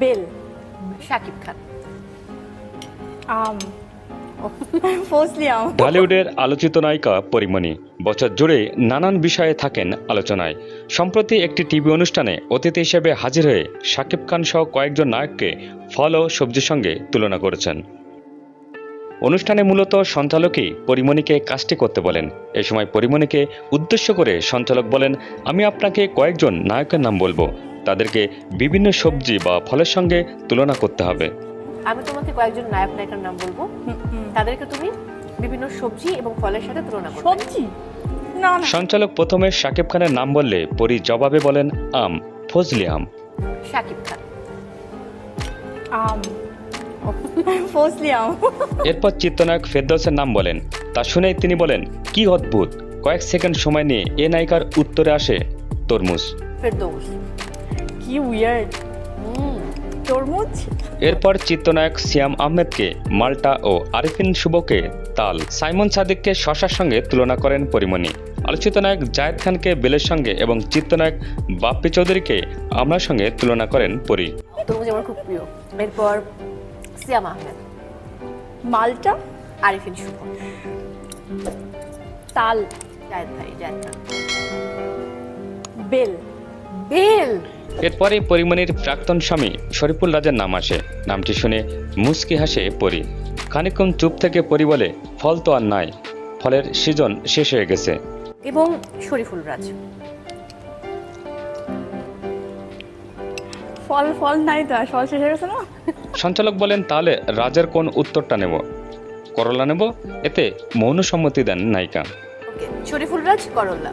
Bell. Shakib Khan. আম। ফজলি আম। ঢালিউডের আলোচিত নায়িকা পরিমণি বছর জুড়ে নানান বিষয়ে থাকেন আলোচনায়। সম্প্রতি একটি টিভি অনুষ্ঠানে অতিথি হিসেবে হাজির হয়ে শাকিব খান সহ কয়েকজন নায়ককে ফল ও সবজির সঙ্গে তুলনা করেছেন। অনুষ্ঠানে মূলত সঞ্চালকই পরিমণিকে কাজটি করতে বলেন। এ সময় পরিমণিকে উদ্দেশ্য করে সঞ্চালক বলেন আমি আপনাকে কয়েকজন নায়কের নাম বলব। তাদেরকে বিভিন্ন সবজি বা ফলের সঙ্গে তুলনা করতে হবে। আমি তোমাকে কয়েকজন নায়ক নায়িকার নাম বলব। তাদেরকে তুমি বিভিন্ন সবজি এবং ফলের সাথে তুলনা করবে। সবজি? না না। সঞ্চালক প্রথমে শাকিব খানের নাম বললে পরি জবাবে বলেন আম ফজলি আম। শাকিব খান। আম। ফজলি আম। এরপর চিত্রনায়ক ফেরদৌসের নাম বলেন। তা শুনেই তিনি বলেন কি অদ্ভুত। কয়েক সেকেন্ড সময় নিয়ে এ নায়িকার উত্তরে আসে তরমুজ। ফেরদৌস। কি উইয়ার্ড তরমুজ এরপর চিত্রনায়ক সিয়াম আহমেদকে মাল্টা ও আরিফিন শুভকে তাল সাইমন সাদিককে শশার সঙ্গে তুলনা করেন পরিমণি। আলোচিত নায়ক জায়েদ খানকে বেলের সঙ্গে এবং চিত্রনায়ক বাপ্পি চৌধুরীকে আমলার সঙ্গে তুলনা করেন পরি। তরমুজ আমার খুব প্রিয়। এরপর সিয়াম আহমেদ। মালটা? আরিফিন শুভ। তাল জায়েদ ভাই জায়েদ খান। বেল। বেল? এরপরে পরিমণির প্রাক্তন স্বামী শরীফুল রাজের নাম আসে। নামটি শুনে মুচকি হাসে পরি। খানিকক্ষণ চুপ থেকে পরি বলে ফল তো আর নাই। ফলের সিজন শেষ হয়ে গেছে। এবং শরীফুল রাজ। ফল ফল নাই তো ফল শেষ হয়ে গেছে না? সঞ্চালক বলেন তাহলে রাজের কোন উত্তরটা নেব? করলা নেব? এতে মৌন সম্মতি দেন নায়িকা। শরীফুল রাজ করল্লা